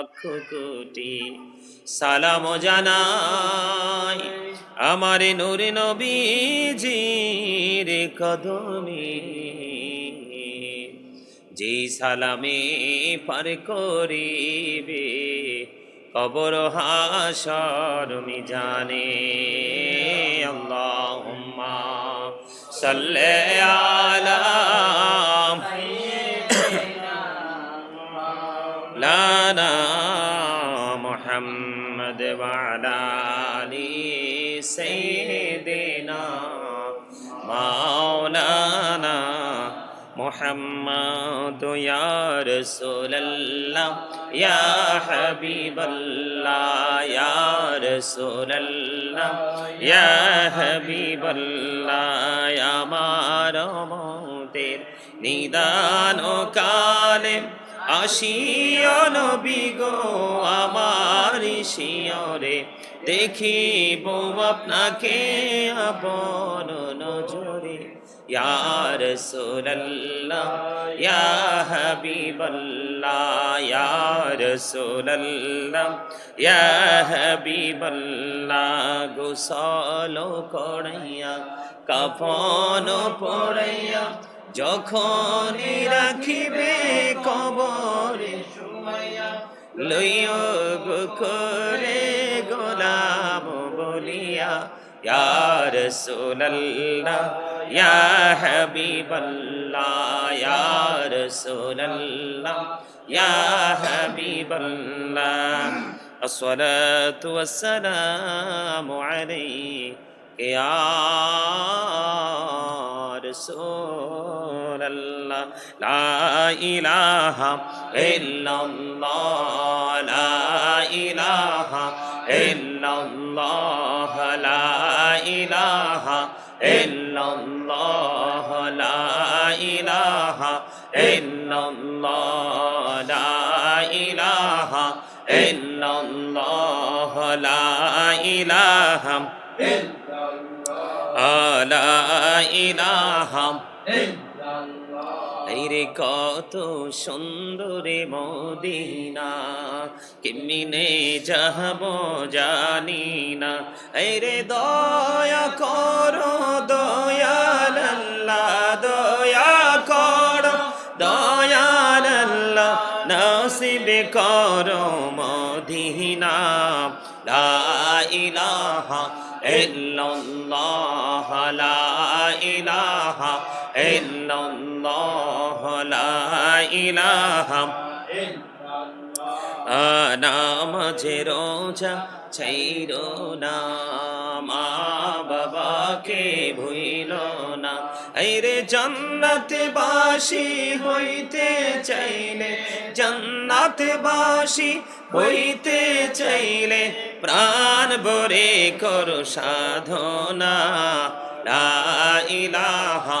লক্ষ সালাম জানাই আমার নূর রে কদমি। যে সালামে পার করিবে, কবর হাসর মিজানে। আল্লাহুম্মা সাল্লে আলা লানা وعلى آل سيدنا مولانا محمد يا رسول الله يا حبيب الله يا رسول الله يا حبيب الله يا মারমতের নিদান কালে আসিও নবী গো আমার শিয়রে, দেখিব আপনাকে আপন নজরে। ইয়া রাসূলুল্লাহ, ইয়া হাবিবাল্লাহ, ইয়া রাসূলুল্লাহ, ইয়া হাবিবাল্লাহ, গোসল করাইয়া, কাফন পড়াইয়া যখন রাখিবে কবরে লইও করে গোলাম বলিয়া সোল্লা ইয়া হবিবল্লা ইয়া সোল্লা ইয়া হবিবল্লা الصلاة والسلام عليك يا رسول রাসূলুল্লাহ লা ইলাহা ইল্লাল্লাহ, লা ইলাহা ইল্লাল্লাহ, লা ইলাহা ইল্লাল্লাহ, লা ইলাহা ইল্লাল্লাহ, লা ইলাহা ইল্লাল্লাহ, লা ইলাহা ইল্লাল্লাহ, লা ইলাহা إله রে কত সুন্দরে মদিনা, কেমিনে যাহব জানি না রে দয়া করো, দয়াল আল্লাহ, দয়া করো, দয়াল আল্লাহ, নসিব করো মদিনা। লা ইলাহা ইল্লাল্লাহ, লা ইলাহা লা ইলাহা নামাজে রোজা ছাইর না মা বাবাকে ভুইল না রে জান্নাত বাসি হইতে চাইলে জান্নাত বাসি হইতে চাইলে প্রাণ বরে করো সাধনা লা ইলাহা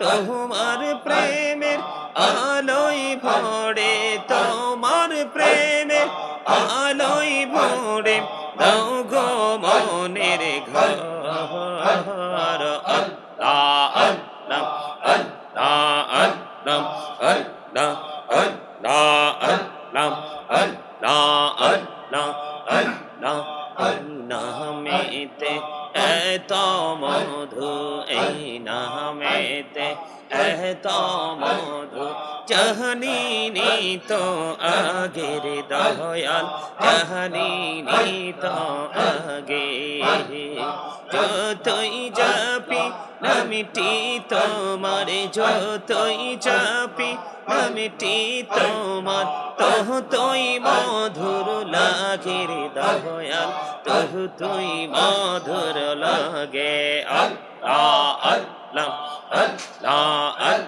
তোমার তো আগের দয়াল জাহানি তো আগে। যতই যাপি নামিটি তোমার, যতই চাপি নামিটি তোমার তহ তুই মধুর লাগের দয়াল তহ তুই মধুর লাগে। আল্লাহ আল্লাহ আল্লাহ আল্লাহ আল্লাহ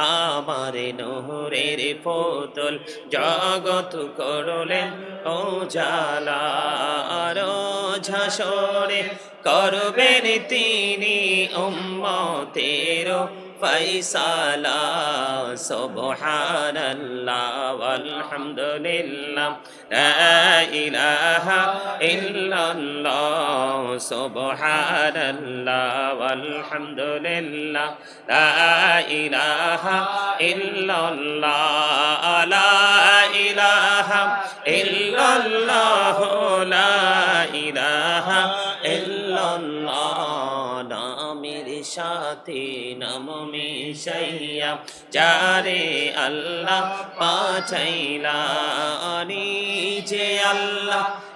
আমার নহরের পোতল জগৎ করলেন ও জালার ঝাসরে। করবেন তিনি উম্মতের ফৈসালা সুবহানাল্লাহ আলহামদুলিল্লাহ লা ইলাহা ইল্লাল্লাহ। সুবহানাল্লাহ আলহামদুলিল্লাহ লা ইলাহা ইল্লাল্লাহ। ইলাহা ইল্লাল্লাহ লা ইলাহা ইল্লাল্লাহ নামের সাথে নাম মিশাইয়া চারে আল্লাহ পাঠাইলা যে আল্লাহ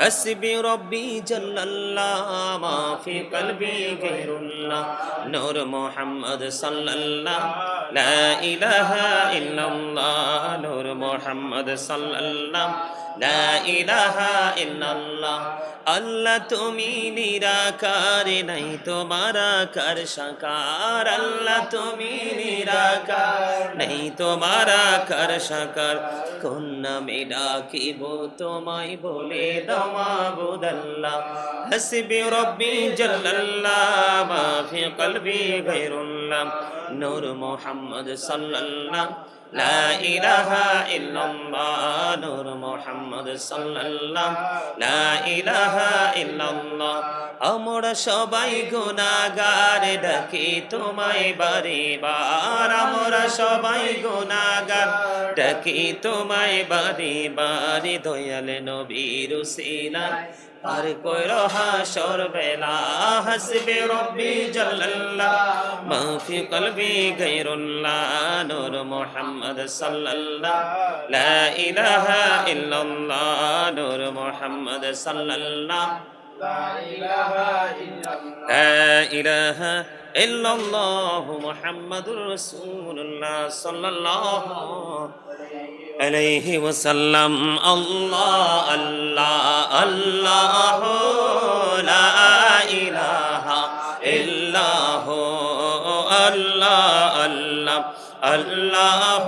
حسبي ربي جل الله ما في قلبي غير الله نور محمد صلى الله لا إله إلا الله نور محمد صلى الله لا إله إلا الله আল্লাহ তুমি নিরাকার নাই তোমার আকার সাকার আল্লাহ তুমি নিরাকার নাই তোমার আকার সাকার। কোন নামে ডাকিব তোমায় বলে দমা আল্লাহ হাসবি রব্বি জাল্লাল্লাহ মা ফি কলবি গায়রুল্লাহ। নূর মুহাম্মদ সাল্লাল্লাহ। লা ইলাহা ইল্লাল্লাহ নূর মুহাম্মদ সাল্লাল্লাহ। ইলাহা ইল্লাল্লাহ। আমরা সবাই গুনাহগার, ডাকি তোমায় বারবার আমরা সবাই গুনাহগার, ডাকি তোমায় বারবার দয়াল নবীর আর কইর হাসর বেলা, হাসবে রব্বি জাল্লাল্লাহ। মাফি কলবি গায়রুল্লাহ, নূর মুহাম্মদ সাল্লাল্লাহ। লা ইলাহা ইল্লাল্লাহ, নূর মুহাম্মদ সাল্লাল্লাহ। লা ইলাহা ইল্লাল্লাহ লা ইলাহা ইল্লাল্লাহ মুহাম্মাদুর রাসূলুল্লাহ সাল্লাল্লাহু। আলাইহি ওয়াসাল্লাম আল্লাহ আল্লাহ আল্লাহ লা ইলাহা ইল্লাহ আল্লাহ আল্লাহ আল্লাহ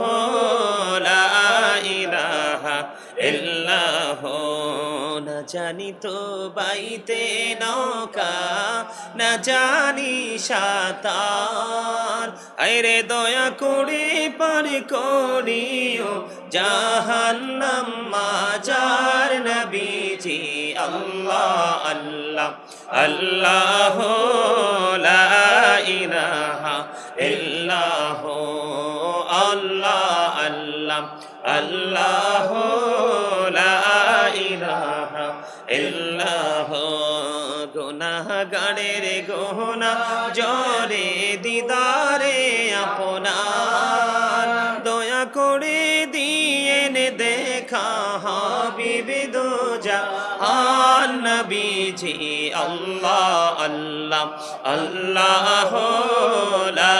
জানি তো বাইতে নৌকা, না জানি সাঁতার। আরে দয়া করে পার করিও, জাহান্নাম মাজার নবীজি, আল্লাহ আল্লাহ আল্লাহ আল্লাহ আল্লাহ আল্লাহ ইল্লাহ গুনাহগারের গোনা, জরে দিদারে আপনার। দয়া করে দিয়েন দেখা হাবিবি দোজা নবীজি আল্লাহ আল্লাহ আল্লাহ লা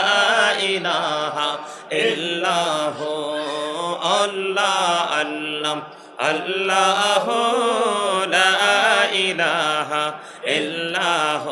ইলাহা ইল্লাহ, আল্লাহ আল্লাহ আল্লাহ ইল্লাহ